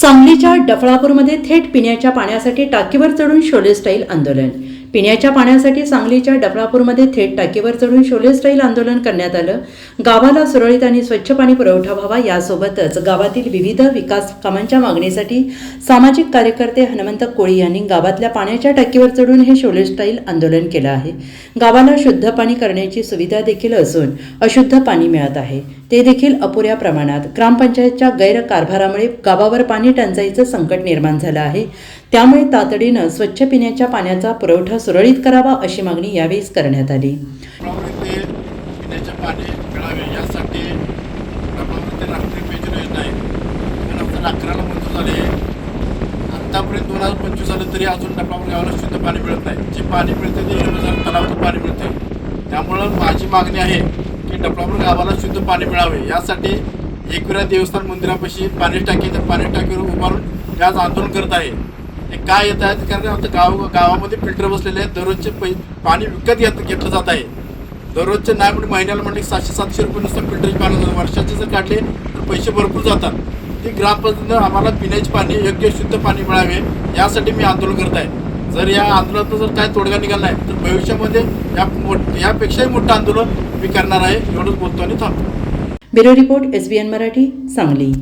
सांगलीच्या डफळापूरमध्ये थेट पिण्याच्या पाण्यासाठी टाकीवर चढून शोले स्टाईल आंदोलन. पिण्याच्या पाण्यासाठी सांगलीच्या डबरापूरमध्ये थेट टाकीवर चढून शोले स्टाईल आंदोलन करण्यात आलं. गावाला सुरळीत आणि स्वच्छ पाणी पुरवठा व्हावा यासोबतच गावातील विविध विकास कामांच्या मागणीसाठी सामाजिक कार्यकर्ते हनुमंत कोळी यांनी गावातल्या पाण्याच्या टाकीवर चढून हे शोले स्टाईल आंदोलन केलं आहे. गावाला शुद्ध पाणी करण्याची सुविधा देखील असून अशुद्ध पाणी मिळत आहे. ते देखील अपुऱ्या प्रमाणात. ग्रामपंचायतच्या गैरकारभारामुळे गावावर पाणी टंचाईचं संकट निर्माण झालं आहे. त्यामुळे तातडीनं स्वच्छ पिण्याच्या पाण्याचा पुरवठा सुरळीत करावा अशी मागणी यावेळी करण्यात आली. डबलावर पिण्याचे पाणी मिळावे यासाठी राष्ट्रीय पेयजल योजना आहे. दोन हजार अकराला मंजूर झाले आत्तापर्यंत दोन हजार पंचवीस झालं तरी अजून डबलावर गावाला शुद्ध पाणी मिळत नाही. जे पाणी मिळते ते तलावातून पाणी मिळते. त्यामुळं माझी मागणी आहे की डबलापूर गावाला शुद्ध पाणी मिळावे. यासाठी एकविरा देवस्थान मंदिरापाशी पाणी टाकी तर पाणी टाकीवर उभारून आज आंदोलन करत आहे. काय येत आहे कारण आमच्या गाव गावामध्ये फिल्टर बसलेले आहेत. दररोजचे पै पाणी विकत घेत घेतलं जात आहे. दररोजचे नाही म्हणजे महिन्याला म्हणजे सातशे सातशे रुपये नुसतं फिल्टरचे पाणी जातं. वर्षाचे जर काढले तर पैसे भरपूर जातात. ती ग्रामपंचायतीनं आम्हाला पिण्याचे पाणी योग्य शुद्ध पाणी मिळावे यासाठी मी आंदोलन करत आहे. जर या आंदोलनातून जर काय तोडगा निघाला आहे तर भविष्यामध्ये या मोठ यापेक्षाही मोठं आंदोलन मी करणार आहे. एवढंच बोलतो आणि थांबतो. Bureau report SBN Marathi Sangli.